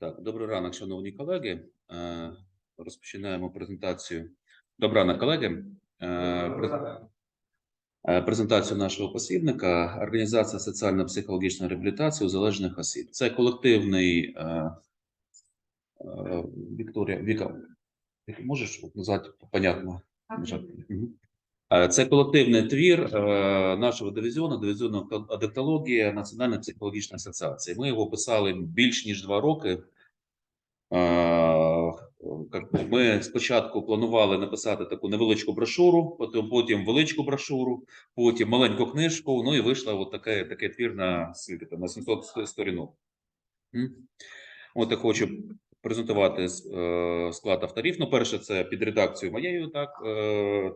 Так, добрий ранок, шановні колеги. Е, Розпочинаємо презентацію. Добрий ранок, колеги. Е, е, Презентацію нашого посібника Організація соціально-психологічної реабілітації у залежних осіб. Це колективний Вікторія Віка. ти Можеш назвати понятно? Мгм. Е, Це колективний твір е, нашого дивізіону, дивізіону адектологія Національної психологічної асоціації. Ми його писали більш ніж два роки. Е, Ми спочатку планували написати таку невеличку брошуру, потім, потім величку брошуру, потім маленьку книжку. Ну і вийшла от таке, твір на скільки на 700 сторінок. От я хочу презентувати склад авторів. Ну, перше, це під редакцією моєю, так,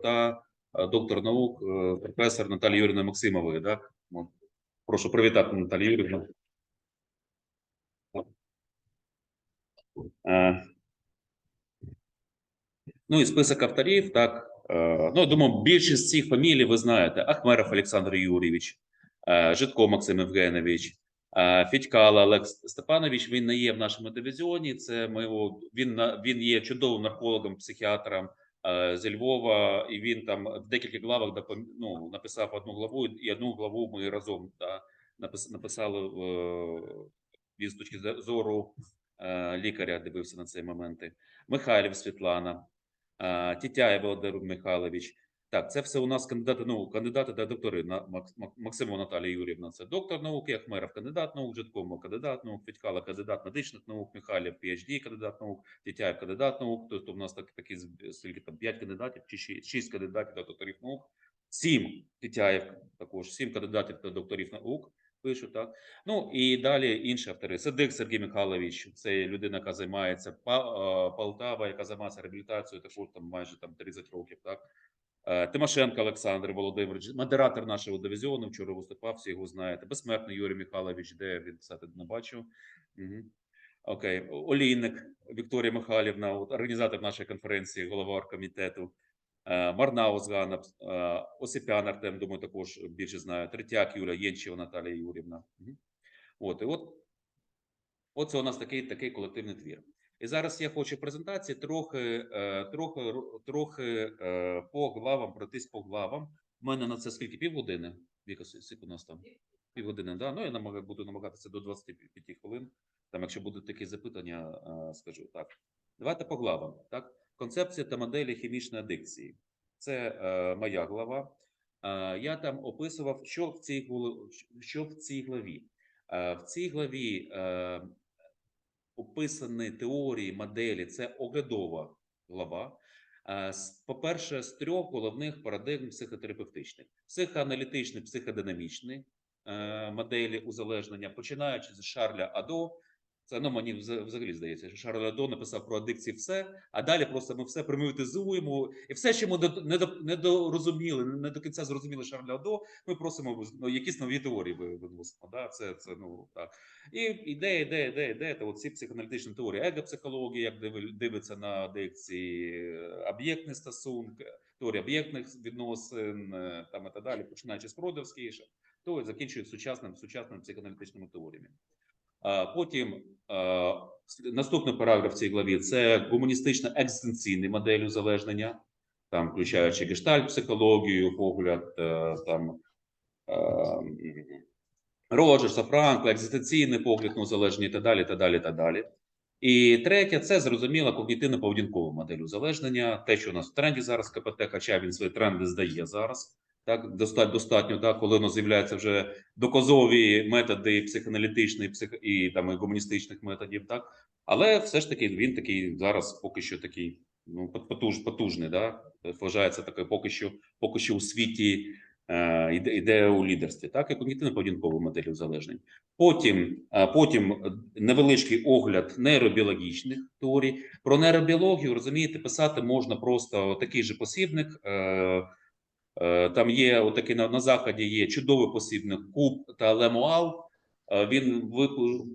та доктор наук, е, професор Наталія Юрівна Максимової. Так? Ну, Прошу привітати Наталію Юрівну. Е, Ну і список авторів, так. е, Ну, я думаю, більшість цих фамілій ви знаєте: Ахмеров Олександр Юрійович, е, Житко Максим Євгенович, е, Федькала Олег Степанович. Він не є в нашому дивізіоні. Це ми його, він, він є чудовим наркологом, психіатром е, зі Львова, і він там в декілька главах допом- ну, написав одну главу, і одну главу ми разом да, напис- написали. е, Він з точки зору е, лікаря дивився на ці моменти. Михайлів Світлана. Тітяєв Володимир Михайлович. Так, це все у нас кандидати наук, кандидати та доктори. На Макс- Мак- Максимова Наталія Юрівна це доктор наук, Ахмеров кандидат наук, Житкова кандидат наук, Федькала кандидат медичних наук, Михайлів PhD кандидат наук, Тітяєв кандидат наук. Тобто у нас так, такі скільки там 5 кандидатів чи 6, кандидатів та докторів наук. Сім Тітяєв також, сім кандидатів та докторів наук пишуть, так. Ну і далі інші автори. Сидик Сергій Михайлович, це людина, яка займається е, Полтава, яка займається реабілітацією, також там майже там 30 років. Так Тимошенко Олександр Володимирович, модератор нашого дивізіону. Вчора виступав, всі його знаєте. Безсмертний Юрій Михайлович, де він кстати, не бачив. Угу. Окей, Олійник Вікторія Михайлівна, організатор нашої конференції, голова оргкомітету. Е, Марнаус Ганна, е, Осипян Артем, думаю, також більше знає. Третяк Юля, Єнчева Наталія Юрівна. Мгм. От, і от, от це у нас такий, такий колективний твір. І зараз я хочу презентації трохи, е, трохи, трохи е, по главам, пройтись по главам. У мене на це скільки? Півгодини? Віка, скільки у нас там? Півгодини, да? Ну, я намагаю, буду намагатися до 25 хвилин. Там, якщо будуть такі запитання, е, скажу так. Давайте по главам. Так? Концепція та моделі хімічної адикції. Це е, моя глава. Е, я там описував, що в цій, що в цій главі. Е, в цій главі описані теорії, моделі це оглядова глава. Е, По-перше, з трьох головних парадигм психотерапевтичних: психоаналітичний, психодинамічний е, моделі узалежнення, починаючи з Шарля Адо. Це ну, мені взагалі здається, що Шарль Адо написав про адикції все, а далі просто ми все примітизуємо, і все, що ми до- не до- кінця зрозуміли Шарля Адо, ми просимо ну, якісь нові теорії ви- виносимо. Да? Це, це ну так. І ідея, ідея, ідея, ідея, то ці психоаналітичні теорії, егопсихологія, як дивиться на адикції, об'єктні стосунки, теорія об'єктних відносин, е, там і так далі, починаючи з Продовської, ще, то і закінчує сучасним, сучасними психоаналітичними теоріями. Потім наступний параграф в цій главі це гуманістична екзистенційна модель узалежнення, там включаючи гештальт, психологію, погляд е, там е, Роджерса, Франкла, екзистенційний погляд на узалежнення і так далі, та далі, та далі. І третє, це зрозуміла когнітивно-поведінкова модель узалежнення, те, що у нас в тренді зараз КПТ, хоча він свої тренди здає зараз. Так, достатньо, так, коли воно з'являються вже доказові методи психоаналітичних псих... і там і гуманістичних методів, так. Але все ж таки він такий зараз поки що такий ну, потуж, потужний, да? вважається такий поки що, поки що у світі е, іде, у лідерстві, так, і когнітивно-поведінкової моделі узалежнень. Потім, е, потім невеличкий огляд нейробіологічних теорій. Про нейробіологію, розумієте, писати можна просто такий же посібник. Е, Там є отакий на, на заході є чудовий посібник Куб та Лемуал. Е, Він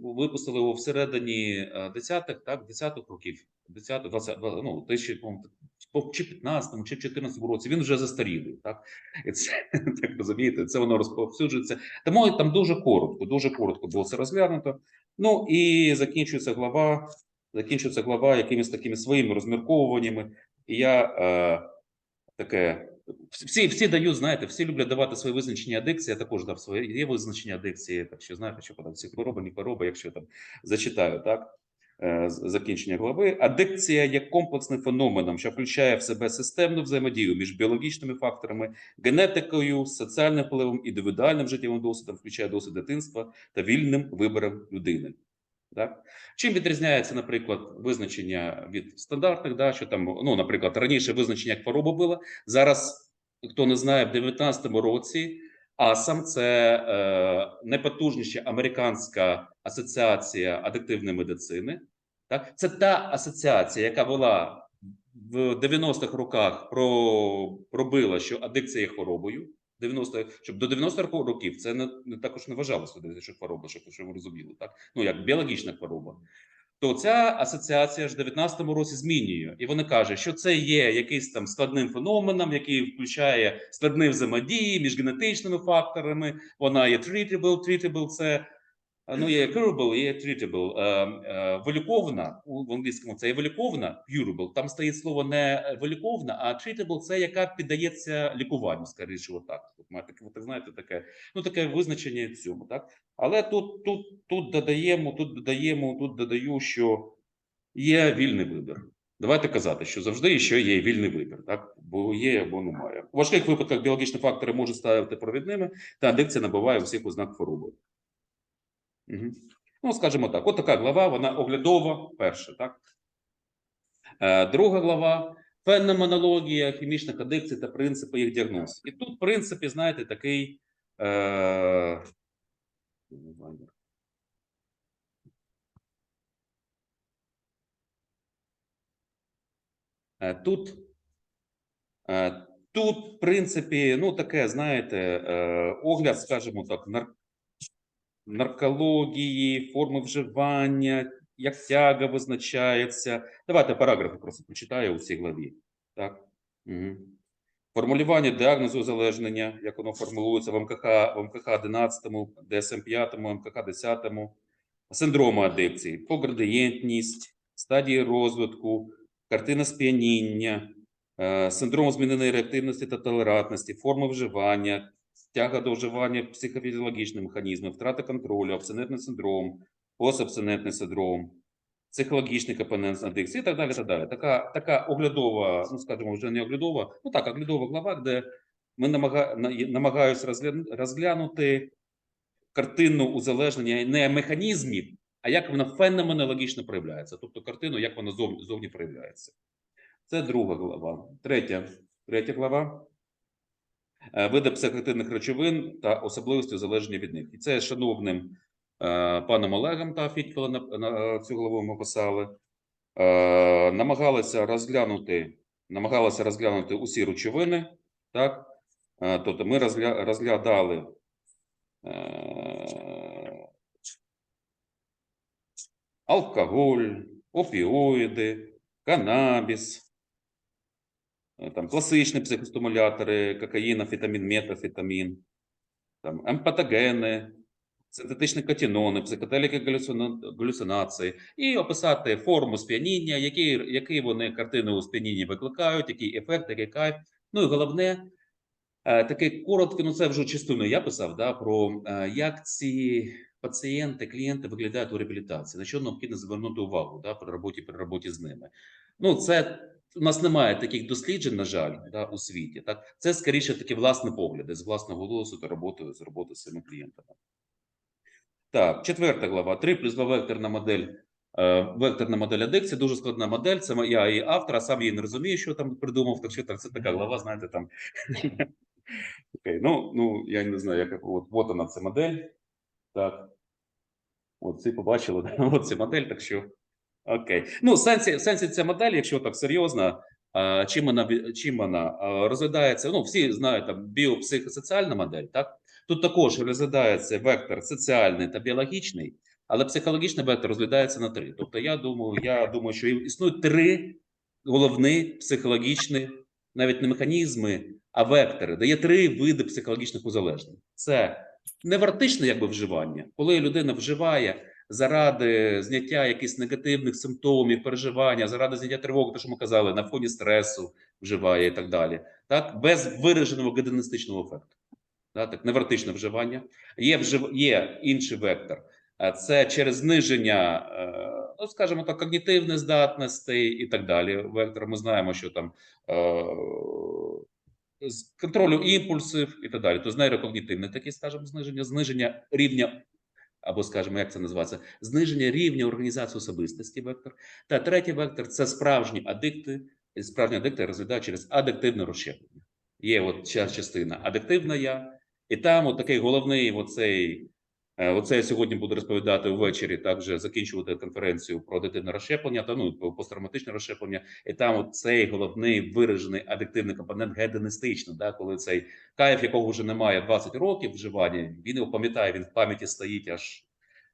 випустили його всередині е, десятих, так, десятих років, 10, 20, ну, тисячі, по-моєму, по- чи 15 чи 14 році. Він вже застарілий, так. І це так розумієте, це воно розповсюджується. Тому там дуже коротко, дуже коротко було це розглянуто. Ну і закінчується глава, закінчується глава якимись такими своїми розмірковуваннями. І я е, таке. Всі, всі дають, знаєте, всі люблять давати свої визначення адикції. Я також дав своє є визначення адикції. Так що знаєте, що подав всі хвороби, не хвороби, якщо там зачитаю, так е, закінчення глави. Адикція є комплексним феноменом, що включає в себе системну взаємодію між біологічними факторами, генетикою, соціальним впливом, індивідуальним життєвим досвідом, включає досвід дитинства та вільним вибором людини. Так? Чим відрізняється, наприклад, визначення від стандартних, да, що там, ну, наприклад, раніше визначення як хвороба було, зараз, хто не знає, в 19-му році АСАМ це е, найпотужніша американська асоціація адиктивної медицини. Так? Це та асоціація, яка була в 90-х роках про, пробила, що адикція є хворобою. 90, щоб до 90-х років це не, не також не вважалося, що хвороба, щоб, щоб ви розуміли, так? Ну, як біологічна хвороба. То ця асоціація ж в 19-му році змінює, і вона каже, що це є якийсь там складним феноменом, який включає складні взаємодії між генетичними факторами. Вона є treatable, treatable – це ну, є curable, є treatable. Е, е, виліковна в англійському це є виліковна, curable. Там стоїть слово не виліковна, а treatable – це яка піддається лікуванню, скоріше, отак. От має таке, ви так знаєте, таке, ну таке визначення цьому, так. Але тут, тут, тут додаємо, тут додаємо, тут додаю, що є вільний вибір. Давайте казати, що завжди ще є вільний вибір, так бо є або немає. У важких випадках біологічні фактори можуть ставити провідними, та адикція набуває усіх ознак хвороби. Ну, скажімо так, от така глава, вона оглядова, перша, так? Е, друга глава феноменологія хімічних адикцій та принципи їх діагноз. І тут, в принципі, знаєте, такий. Е... Е, Тут, е, тут, в принципі, ну таке, знаєте, огляд, скажімо так, нар... наркології, форми вживання, як тяга визначається. Давайте параграфи просто почитаю у цій главі. Так? Угу. Формулювання діагнозу узалежнення, як воно формулюється в МКХ, в МКХ 11, ДСМ 5, МКХ 10, синдрому адикції, поградієнтність, стадії розвитку, картина сп'яніння, е, синдром зміненої реактивності та толерантності, форми вживання, тяга до вживання психофізіологічних механізмів, втрата контролю, абстинентний синдром, постабстинентний синдром, психологічний компонент адикції і так далі. Так далі. Така, така оглядова, ну скажімо, вже не оглядова, ну так, оглядова глава, де ми намага, намагаюся розглянути картину узалежнення не механізмів, а як вона феноменологічно проявляється. Тобто картину, як вона зовні, зовні проявляється. Це друга глава. Третя, третя глава. Е, Види психоактивних речовин та особливості узалежнення від них. І це шановним е, паном Олегом та Фітькола на, цю главу ми писали. Е, намагалися розглянути, намагалися розглянути усі речовини. Так? Тобто ми розгля, розглядали алкоголь, опіоїди, канабіс, там класичні психостимулятори, кокаїн, амфетамін, метафетамін, там емпатогени, синтетичні катінони, психоделіки галюцина- галюцинації, і описати форму сп'яніння, які, які вони картини у сп'янінні викликають, який ефект, який кайф. Ну і головне, е, такий короткий, ну це вже частину я писав, да, про е, як ці пацієнти, клієнти виглядають у реабілітації, на що необхідно звернути увагу да, при роботі, при роботі з ними. Ну, це у нас немає таких досліджень, на жаль, да, у світі. Так, це скоріше такі власні погляди з власного голосу та роботою з роботи з цими клієнтами. Так, четверта глава. 3 плюс 2 векторна модель. е, Векторна модель адикції, дуже складна модель. Це я і автор, а сам її не розумію, що там придумав. Так що так, це така глава, знаєте, там. Окей, ну, ну, я не знаю, як от, от вона ця модель. Так. От всі побачили, от ця модель, так що. Окей. Ну, в сенсі, в сенсі ця модель, якщо так серйозно, чим вона, чим вона розглядається, ну, всі знають, там, біопсихосоціальна модель, так? Тут також розглядається вектор соціальний та біологічний, але психологічний вектор розглядається на три. Тобто, я думаю, я думаю, що існують три головні психологічні, навіть не механізми, а вектори. Де є три види психологічних узалежнень. Це невартичне якби вживання, коли людина вживає заради зняття якихось негативних симптомів, переживання, заради зняття тривоги, те, що ми казали, на фоні стресу вживає і так далі. Так, без вираженого гедоністичного ефекту. Так, невротичне вживання. Є, вжив... є інший вектор. Це через зниження, е, ну скажімо так, когнітивних здатностей і так далі. Вектор ми знаємо, що там е, з контролю імпульсів і так далі. Тобто нейрокогнітивне таке, скажімо, зниження, зниження рівня, або скажімо, як це називається, зниження рівня організації особистості. Вектор. Та третій вектор це справжні адикти. Справжні адикти розглядають через адиктивне розщеплення. Є от ця частина адиктивна я, і там от такий головний оцей. Е, Оце я сьогодні буду розповідати ввечері, також закінчувати конференцію про адиктивне розщеплення та ну посттравматичне розщеплення. І там цей головний виражений адиктивний компонент гедоністичний, да, коли цей кайф, якого вже немає 20 років вживання, він його пам'ятає, він в пам'яті стоїть аж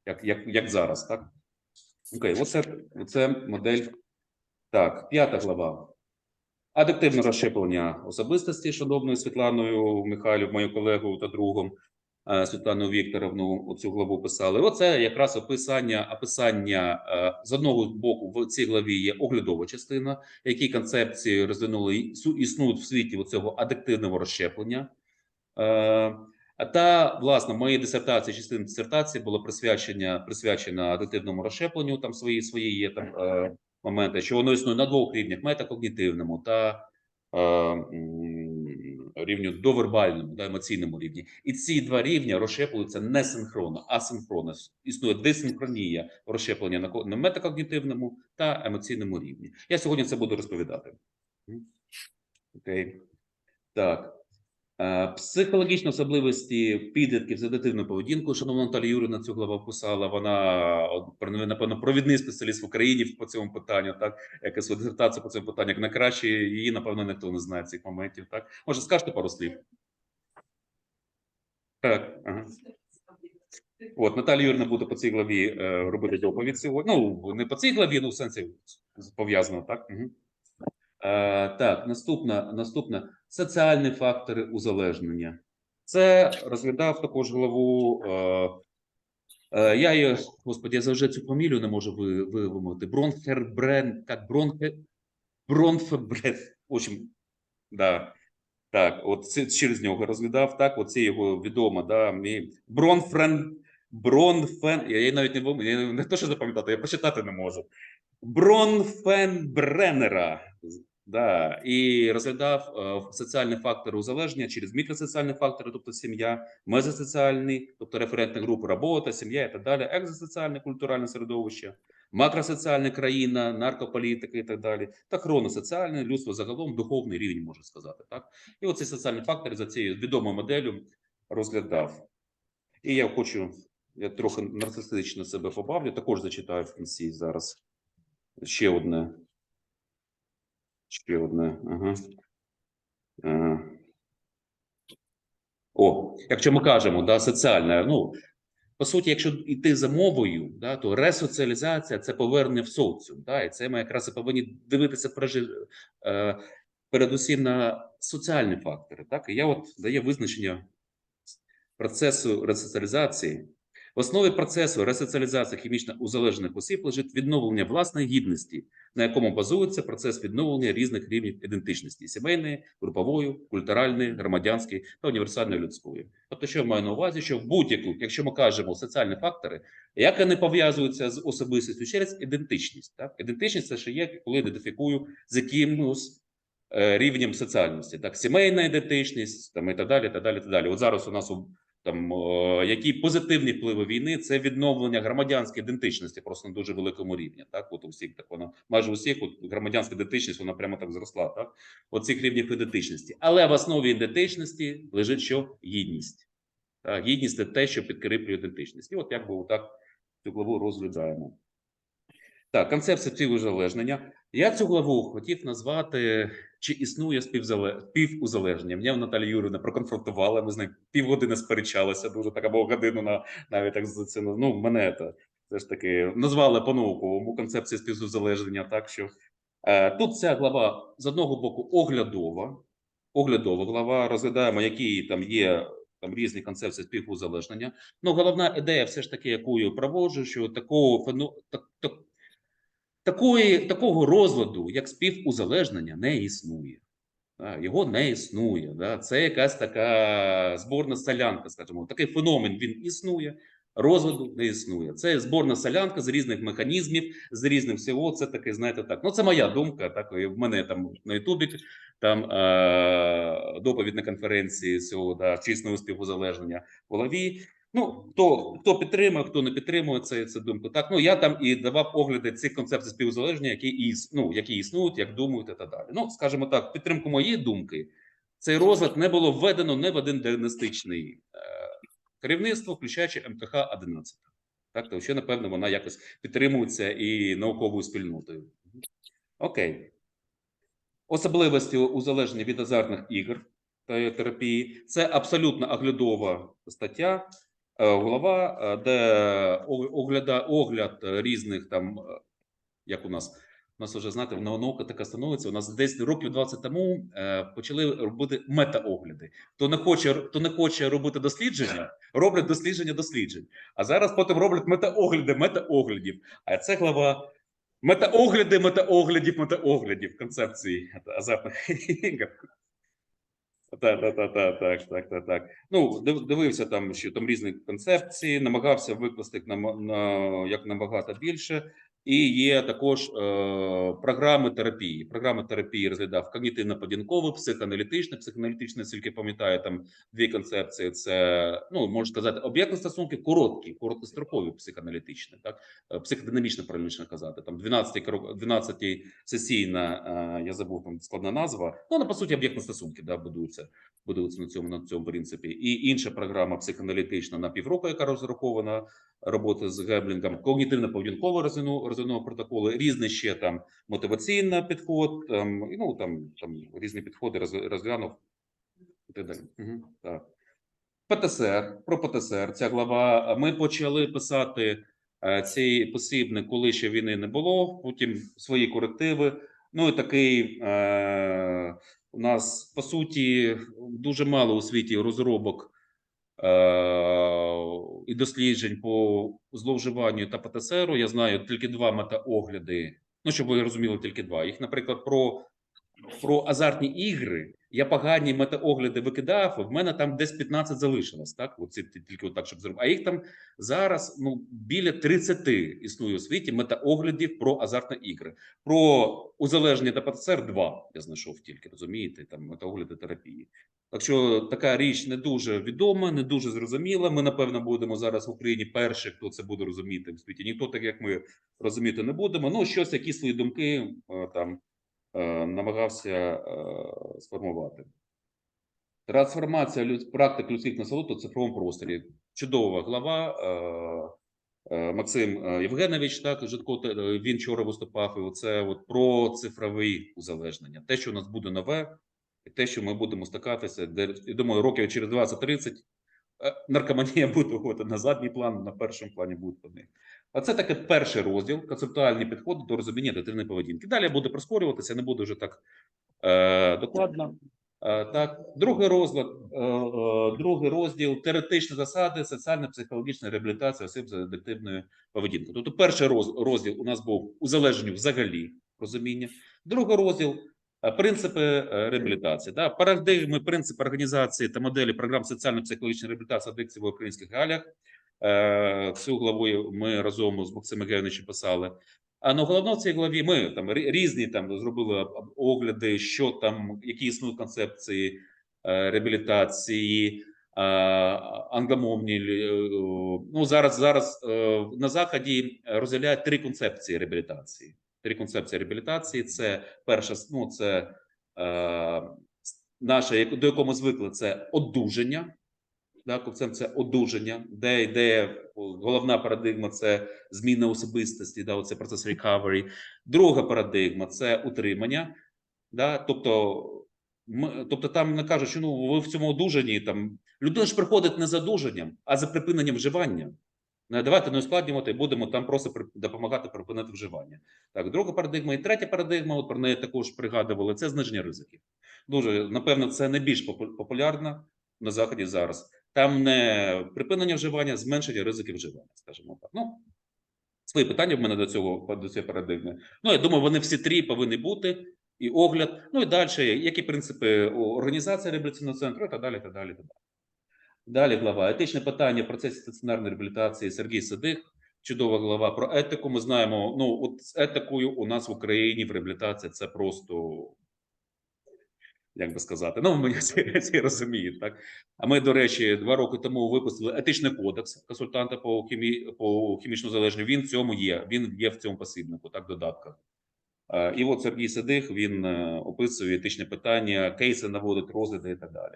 як, як, як зараз. Так? Окей, оце, оце модель. Так, п'ята глава. Адиктивне розщеплення особистості, шановною Світланою Михайлів, мою колегу та другом е, Світланою Вікторовну оцю главу писали. Оце якраз описання, описання е, з одного боку в цій главі є оглядова частина, які концепції розвинули існують в світі оцього адиктивного розщеплення. Е, Та власне моїй дисертації, частина дисертації була присвячена присвячена адиктивному розщепленню. Там свої свої є там моменти, що воно існує на двох рівнях: метакогнітивному та рівню довербальному, да, емоційному рівні. І ці два рівня розщеплюються не синхронно, а синхронно. Існує дисинхронія розщеплення на на метакогнітивному та емоційному рівні. Я сьогодні це буду розповідати. Окей. Так. Е, Психологічні особливості підлітків з адитивною поведінкою. Шановна Наталія Юрівна цю главу писала. Вона напевно провідний спеціаліст в Україні по цьому питанню. Так яка свою дисертацію по цьому питанню. Як найкраще її, напевно, ніхто не знає цих моментів. Так може скажете пару слів? Так, ага. От Наталія Юрівна буде по цій главі е, робити доповідь сьогодні. Ну не по цій главі, ну в сенсі пов'язано, так. Угу. Е, так, наступна, наступна соціальні фактори узалежнення. Це розглядав також главу. Е, е, я її, господи, я завжди цю фамілію не можу ви, ви- вимовити. Бронхербрен, як Бронхе, Бронфебрен. В общем, да. Так, от це через нього розглядав. Так, оце його відомо, да, Бронфрен, Бронфен, я її навіть не вимовлю, я не то, що запам'ятати, я прочитати не можу. Бронфенбреннера. Да, і розглядав е, соціальні фактори узалежнення через мікросоціальні фактори, тобто сім'я, мезосоціальні, тобто референтні групи, робота, сім'я і так далі, екзосоціальне культуральне середовище, макросоціальна країна, наркополітика і так далі, та хроносоціальне людство загалом, духовний рівень, можна сказати. Так? І оці соціальні фактори за цією відомою моделлю розглядав. І я хочу, я трохи нарцистично себе побавлю, також зачитаю в кінці зараз ще одне. Ще одне. Ага. Ага. О, якщо ми кажемо, да, соціальне, ну, по суті, якщо йти за мовою, да, то ресоціалізація це повернення в соціум. Да, і це ми якраз і повинні дивитися прежи, е, передусім на соціальні фактори. Так, і я от даю визначення процесу ресоціалізації. В основі процесу ресоціалізації хімічно узалежених осіб лежить відновлення власної гідності, на якому базується процес відновлення різних рівнів ідентичності: сімейної, групової, культуральної, громадянської та універсальної людської. Тобто, що я маю на увазі, що в будь-яку, якщо ми кажемо соціальні фактори, як вони пов'язуються з особистістю через ідентичність. Так? Ідентичність це ще є, коли ідентифікую з якимось е, рівнем соціальності, так, сімейна ідентичність, там і так далі, так далі, так далі. От зараз у нас у там які позитивні впливи війни це відновлення громадянської ідентичності просто на дуже великому рівні. Так, от у всіх так вона майже усіх от громадянська ідентичність, вона прямо так зросла. Так, от цих рівнів ідентичності. Але в основі ідентичності лежить що гідність. Так, гідність це те, що підкріплює ідентичність. І от як би так цю главу розглядаємо. Так, концепція співузалежнення. Я цю главу хотів назвати, чи існує співузалежнення. Мене Наталія Юрівна проконфронтувала, ми з нею півгодини сперечалися, дуже так, або годину на навіть так це. Ну, мене це все ж таки назвали по-науковому концепція співузалежнення. Так що е, тут ця глава з одного боку оглядова, оглядова глава, розглядаємо, які там є там різні концепції співузалежнення. Ну, головна ідея, все ж таки, яку я проводжу, що такого фену так, так, такої, такого розладу, як співузалежнення, не існує. Його не існує. Це якась така зборна солянка, скажімо. Такий феномен він існує, розладу не існує. Це зборна солянка з різних механізмів, з різних всього. Це таке, знаєте, так. Ну, це моя думка. Так, в мене там на Ютубі там е- доповідь на конференції цього да, чисного співузалежнення в голові. Ну, хто, хто підтримує, хто не підтримує це, це думку. Так, ну я там і давав огляди цих концепцій співзалеження, які іс, ну, які існують, як думають, і так далі. Ну, скажімо так, підтримку моєї думки, цей розлад не було введено не в один діагностичний е, керівництво, включаючи МТХ 11. Так, то ще, напевно, вона якось підтримується і науковою спільнотою. Окей. Особливості узалежнення від азартних ігор та терапії це абсолютно оглядова стаття, е, голова, е, де огляда, огляд е, різних там, як у нас, у нас вже знаєте, наука така становиться. У нас десь років 20 тому почали робити метаогляди. Хто не хоче, хто не хоче робити дослідження, роблять дослідження досліджень. А зараз потім роблять метаогляди, метаоглядів. А це глава метаогляди, метаоглядів, метаоглядів концепції азартних ігор. Так, так, так, так, так, так, так, так. Ну, дивився там, що там різні концепції, намагався викласти на, на як набагато більше. І є також е, програми терапії. Програми терапії розглядав когнітивно-поведінкову, психоаналітичну. Психоаналітичну, тільки пам'ятаю, там дві концепції: це ну можна сказати, об'єктні стосунки, короткі, короткострокові психоаналітичні, так Е, психодинамічно правильніше казати. Там 12 крок, 12 сесійна, е, я забув там складна назва. Ну, вона по суті об'єктні стосунки, да, будуються, будуються на цьому на цьому принципі. І інша програма психоаналітична на півроку, яка розрахована роботи з Геблінгом, когнітивно-поведінково розвину розвинного протоколу, різні ще там мотиваційний підход, там, ну там, там різні підходи розглянув і так далі. ПТСР, про ПТСР, ця глава. Ми почали писати е, цей посібник, коли ще війни не було, потім свої корективи. Ну і такий е, у нас по суті дуже мало у світі розробок е, і досліджень по зловживанню та ПТСРу. Я знаю тільки два метаогляди. Ну, щоб ви розуміли, тільки два. Їх, наприклад, про, про азартні ігри. Я погані метаогляди викидав. В мене там десь 15 залишилось. Так, оці тільки отак, щоб зробити. А їх там зараз ну біля 30 існує у світі метаоглядів про азартні ігри. Про узалежнення та ПТСР два я знайшов тільки, розумієте, там метаогляди терапії. Так що така річ не дуже відома, не дуже зрозуміла. Ми, напевно, будемо зараз в Україні перші, хто це буде розуміти в світі. Ніхто так, як ми розуміти не будемо. Ну, щось, якісь свої думки е, там намагався е, сформувати. Трансформація практик людських насолод у цифровому просторі. Чудова глава. Е, е, Максим е, Євгенович, так, е, він вчора виступав, і оце от про цифрове узалежнення. Те, що у нас буде нове, і те, що ми будемо стикатися, де, я думаю, років через 20-30 е, наркоманія буде виходити на задній план, на першому плані будуть вони. А це таке перший розділ, концептуальні підходи до розуміння дитини поведінки. Далі буде прискорюватися, не буде вже так е, докладно. Е, Так, другий розклад, е, е, другий розділ теоретичні засади соціально-психологічної реабілітації осіб з адиктивною поведінкою. Тобто, перший розділ у нас був узалежненню взагалі розуміння. Другий розділ принципи е, реабілітації, да, парадигми, принципи організації та моделі програм соціально-психологічної реабілітації адикції в українських реаліях. Е, Цю главу ми разом з Максимом Гевничем писали. А ну головно в цій главі ми там різні там зробили об- об- огляди, що там, які існують концепції е, реабілітації, е, англомовні. е, Ну зараз зараз е, на заході розділяють три концепції реабілітації. Три концепції реабілітації. Це перша, ну це е, наше, до якого ми звикли, це одужання. Да, це одужання, де йде головна парадигма це зміна особистості, да, це процес recovery. Друга парадигма це утримання. Да, тобто, ми, тобто там не кажуть, що ну ви в цьому одужанні там людина ж приходить не за одужанням, а за припиненням вживання. Не, давайте не ускладнювати, будемо там просто допомагати припинити вживання. Так, друга парадигма і третя парадигма, от про неї також пригадували, це зниження ризиків. Дуже напевно, це найбільш попу- популярна на заході зараз. Там не припинення вживання, зменшення ризиків вживання, скажімо так. Ну, свої питання в мене до цього до цієї парадигми. Ну, я думаю, вони всі три повинні бути. І огляд, ну і далі, які принципи організації реабілітаційного центру, і так далі, і так далі, і так далі. Далі глава. Етичне питання в процесі стаціонарної реабілітації Сергій Сидих. Чудова глава про етику. Ми знаємо, ну от з етикою у нас в Україні в реабілітації це просто, як би сказати, ну мені всі, розуміють, так. А ми, до речі, два роки тому випустили етичний кодекс консультанта по хімі, по хімічно залежній. Він в цьому є. Він є в цьому посібнику, так, додатках. Е, І от Сергій Сидих він е, описує етичні питання, кейси наводить розгляди і так далі.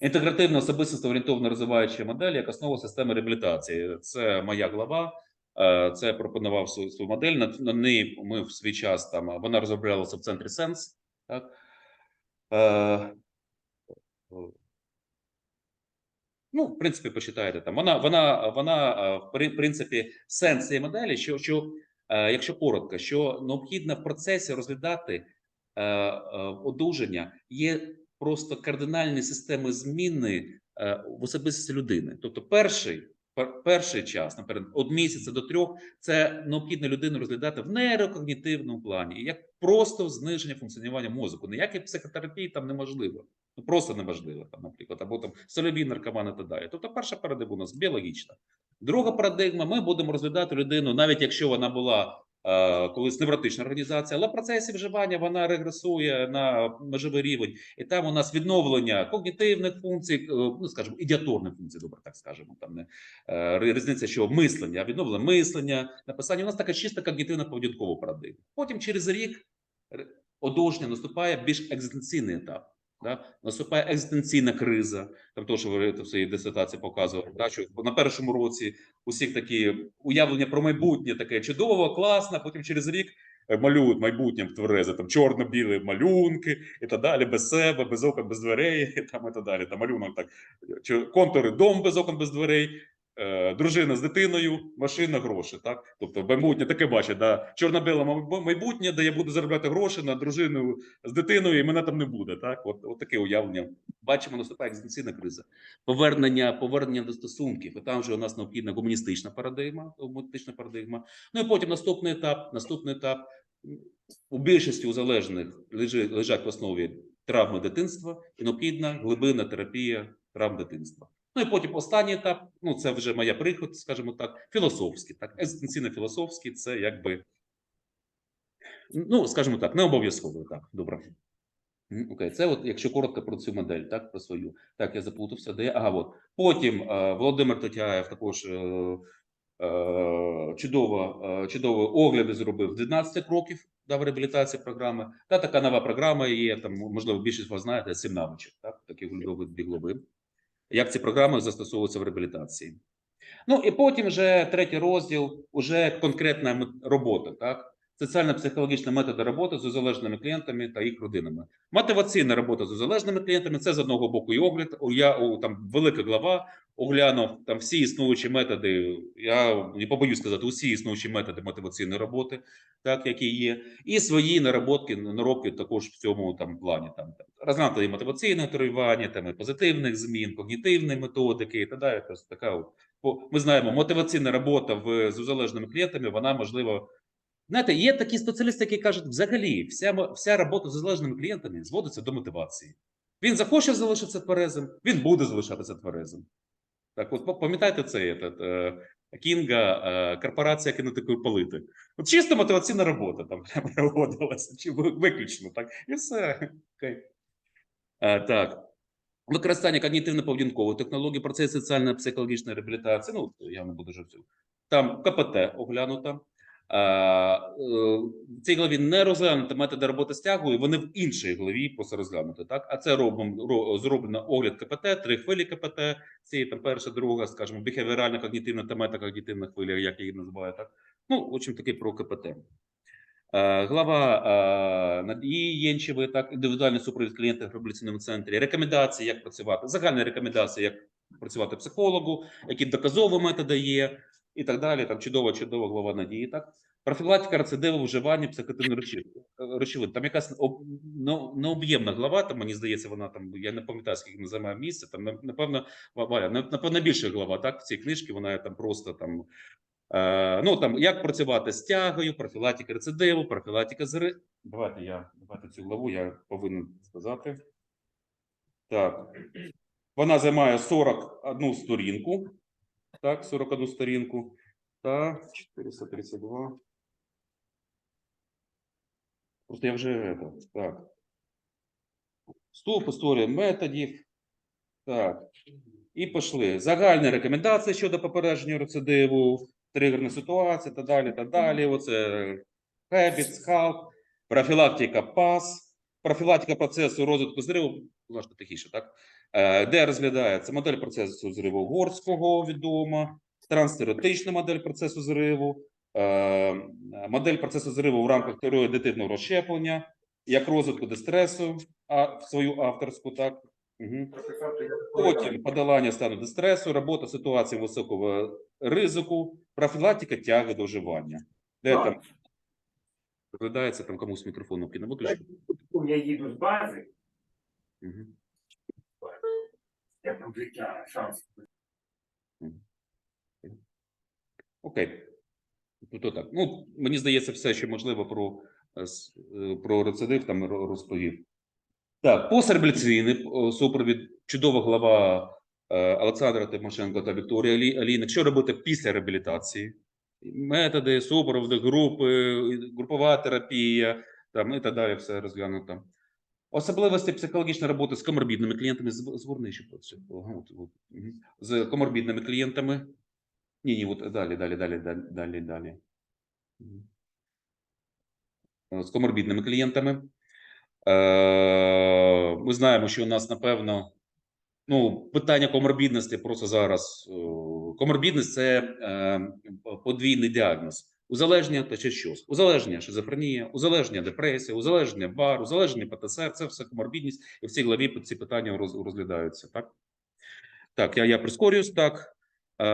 Інтегративна особистість орієнтовно розвиваюча модель як основа системи реабілітації. Це моя глава. Е, Це пропонував свою, свою модель. На, неї ми в свій час там вона розроблялася в центрі Сенс. Так? Е, Ну, в принципі, почитайте там. Вона, вона, вона е, в принципі, сенс цієї моделі, що, що е, якщо коротко, що необхідно в процесі розглядати е, е, одужання, є просто кардинальні системи зміни е, в особистості людини. Тобто, перший, перший час, наприклад, від місяця до трьох, це необхідно людину розглядати в нейрокогнітивному плані, як просто зниження функціонування мозку. Ніякої психотерапії там неможливо. Ну просто неможливо, там, наприклад, або там сольові наркомани і так далі. Тобто, перша парадигма у нас біологічна. Друга парадигма: ми будемо розглядати людину, навіть якщо вона була колись невротична організація, але в процесі вживання вона регресує на межовий рівень, і там у нас відновлення когнітивних функцій, е, ну скажімо, ідіаторних функцій, добре так скажемо. Там не е, різниця, що мислення, відновлення мислення, написання. У нас така чисто когнітивна поведінкова парадигма. Потім через рік одужання наступає більш екзистенційний етап. Да? Наступає екзистенційна криза, там то, що ви в своїй дисертації показували, да? що на першому році усіх такі уявлення про майбутнє таке чудово, класно, потім через рік е, малюють майбутнє в тверезе, там чорно-білі малюнки і так далі, без себе, без окон, без дверей, і там і так далі. Там малюнок так, контури, дом без окон, без дверей, дружина з дитиною, машина, гроші. Так? Тобто майбутнє таке бачить, да? чорно-біле майбутнє, де я буду заробляти гроші на дружину з дитиною, і мене там не буде. Так? От, от таке уявлення. Бачимо, наступає екзистенційна криза. Повернення, повернення до стосунків. І там вже у нас необхідна гуманістична парадигма, гуманістична парадигма. Ну і потім наступний етап. Наступний етап у більшості узалежних лежи- лежать в основі травми дитинства і необхідна глибинна терапія травм дитинства. Ну і потім останній етап, ну це вже моя приход, скажімо так, філософський, так, екзистенційно-філософський, це якби, ну, скажімо так, не обов'язково, так, добре. Окей, це от якщо коротко про цю модель, так, про свою. Так, я заплутався, де я. Ага, от. Потім е, Володимир Тотяєв також е, е, чудово, е, огляди зробив 12 кроків дав реабілітації програми. Та така нова програма є, там, можливо, більшість вас знаєте, сім навичок, так, таких оглядових біглови. Як ці програми застосовуються в реабілітації. Ну і потім вже третій розділ, уже конкретна робота, так? Соціально-психологічні методи роботи з узалежними клієнтами та їх родинами. Мотиваційна робота з узалежними клієнтами це з одного боку і огляд. Я там велика глава оглянув там всі існуючі методи. Я не побоюсь сказати, усі існуючі методи мотиваційної роботи, так які є, і свої наработки, наробки також в цьому там плані. Там там, і мотиваційне тренування, там і позитивних змін, когнітивні методики і так далі. Тобто така ми знаємо, мотиваційна робота в з узалежними клієнтами, вона можливо. Знаєте, є такі спеціалісти, які кажуть, взагалі, вся, вся робота з узалежними клієнтами зводиться до мотивації. Він захоче залишитися тверезим, він буде залишатися тверезим. Так, от пам'ятаєте цей этот, е, Кінга, е, корпорація кінотикої полити. От чисто мотиваційна робота там проводилася, чи виключно, так, і все. Окей. Е, так. Використання когнітивно-поведінкової технології, процес соціально-психологічної реабілітації. Ну, я не буду вже всю. Там КПТ оглянуто. А, е, в цій главі не розглянуто методи роботи з тягою, вони в іншій главі просто розглянуто. Так? А це робимо, ро- зроблено огляд КПТ, три хвилі КПТ, ці там перша, друга, скажімо, біхевіоральна когнітивна та метакогнітивна хвиля, як я її називаю. Так? Ну, в общем, таки про КПТ. Е, Глава е, Надії Єнчевої, так, індивідуальний супровід клієнта в реабілітаційному центрі, рекомендації, як працювати, загальні рекомендації, як працювати психологу, які доказові методи є, і так далі. Там чудова, чудова глава надії. Так профілактика рецидиву вживання психотивних речовин. речовин. Там якась ну, необ'ємна глава. Там мені здається, вона там я не пам'ятаю, скільки вона займає місце. Там напевно, Валя, напевно, більше глава. Так в цій книжці вона там просто там. Е, ну там як працювати з тягою, профілактика рецидиву, профілактика зри. Давайте я давайте цю главу я повинен сказати. Так. Вона займає 41 сторінку. Так, 41 сторінку. Та 432. Просто я вже это, так. Вступ, історія методів. Так. І пішли. Загальні рекомендації щодо попередження рецидиву, тригерна ситуація та далі, та далі. Оце habits, health, профілактика ПАС, профілактика процесу розвитку зриву, ласка, тихіше, так? Е, Де розглядається модель процесу зриву Горського відома, транстеротична модель процесу зриву, е, модель процесу зриву в рамках теорії дитинного розщеплення, як розвитку дистресу, а в свою авторську, так. Угу. Потім подолання стану дистресу, робота ситуації високого ризику, профілактика тяги до вживання. Де Так. там розглядається там комусь мікрофон не виключити? Я їду з бази, Угу. Я там життя, шанс. Окей. Тобто так. Ну, мені здається, все, що можливо про, е, е, про рецидив там розповів. Так, постреабіліційний е, супровід, чудова глава Олександра Тимошенко та Вікторія Алі- Алійник. Що робити після реабілітації? Методи, супроводи, групи, групова терапія, там і так далі, все розглянуто. Особливості психологічної роботи з коморбідними клієнтами. Згорни ще про. З коморбідними клієнтами. Ні, ні, от далі, далі, далі, далі, далі, З коморбідними клієнтами. Е, Ми знаємо, що у нас, напевно, ну, питання коморбідності просто зараз. е, Коморбідність це е, подвійний діагноз. Узалежнення та чи щось. Узалежнення шизофренія, узалежнення депресія, узалежнення бар, узалежнення ПТСР це все коморбідність, і в цій главі ці питання розглядаються. Так, так я, я прискорююсь. Так. Е,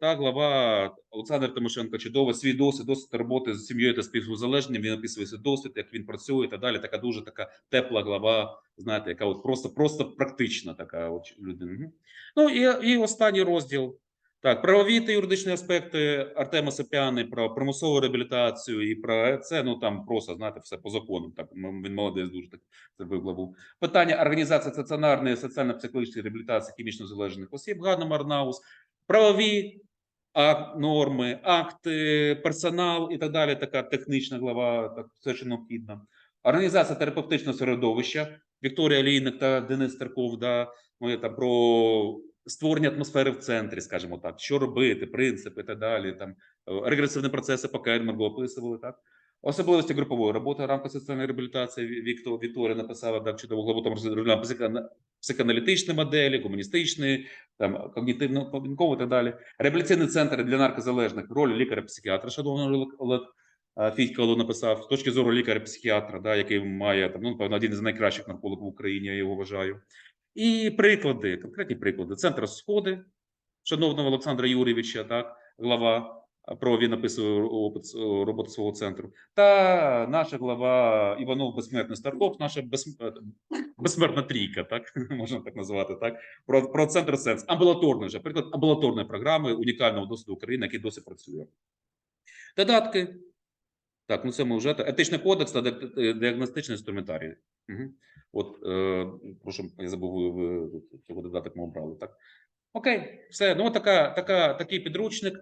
та глава Олександр Тимошенко чудово свій досвід, досвід роботи з сім'єю та співузалежненням. Він описує свій досвід, як він працює і так далі. Така дуже така тепла глава, знаєте, яка от просто, просто практична така от людина. Ну і, і останній розділ. Так, правові та юридичні аспекти Артема Сапяни про примусову реабілітацію і про це. Ну там просто знаєте, все по закону. Так він молодець дуже так зробив главу. Питання організації стаціонарної соціально-психологічної реабілітації хімічно залежних осіб Ганна Марнаус, правові акт, норми, акти, персонал і так далі. Така технічна глава, так все що необхідно. Організація терапевтичного середовища Вікторія Лійник та Денис Терков. Да, ми там про створення атмосфери в центрі, скажімо так, що робити, принципи і так далі. Там е, регресивні процеси по Кельмергу описували так. Особливості групової роботи в рамках соціальної реабілітації Віктор Вікторія написала так чудову главу там психоаналітичні моделі, гуманістичні, там когнітивно повінково так далі. Реабілітаційний центр для наркозалежних роль лікаря-психіатра, шановний Олег, е, Фідько Олег написав з точки зору лікаря-психіатра, який має там, ну, напевно, один із найкращих наркологів в Україні, я його вважаю. І приклади, конкретні приклади. Центр сходи, шановного Олександра Юрійовича, так, глава. Про він опит е, роботи свого центру. Та наша глава Іванов Безсмертний стартоп, наша е, безсмертна трійка, так можна так назвати. Так про, про центр сенс. Амбулаторний вже приклад амбулаторної програми унікального досвіду України, який досі працює. Додатки. Так, ну це ми вже етичний кодекс та е, діагностичний інструментарій. Угу. От е, прошу, я забув ви, цього додаток ми обрали. Так окей, все. Ну така, така, такий підручник.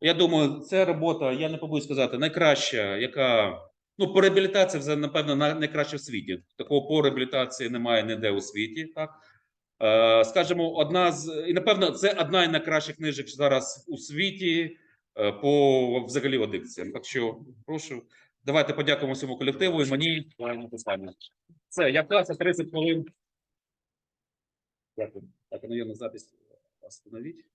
Я думаю, ця робота, я не побоюсь сказати, найкраща, яка ну по реабілітації вже напевно на- найкраща в світі. Такого по реабілітації немає ніде у світі. Так е, скажімо, одна з і напевно, це одна із найкращих книжок зараз у світі е, по взагалі адикціям. Так що прошу, давайте подякуємо всьому колективу і мені. Все, я вклався 30 хвилин. Дякую. Так, ну запись остановіть.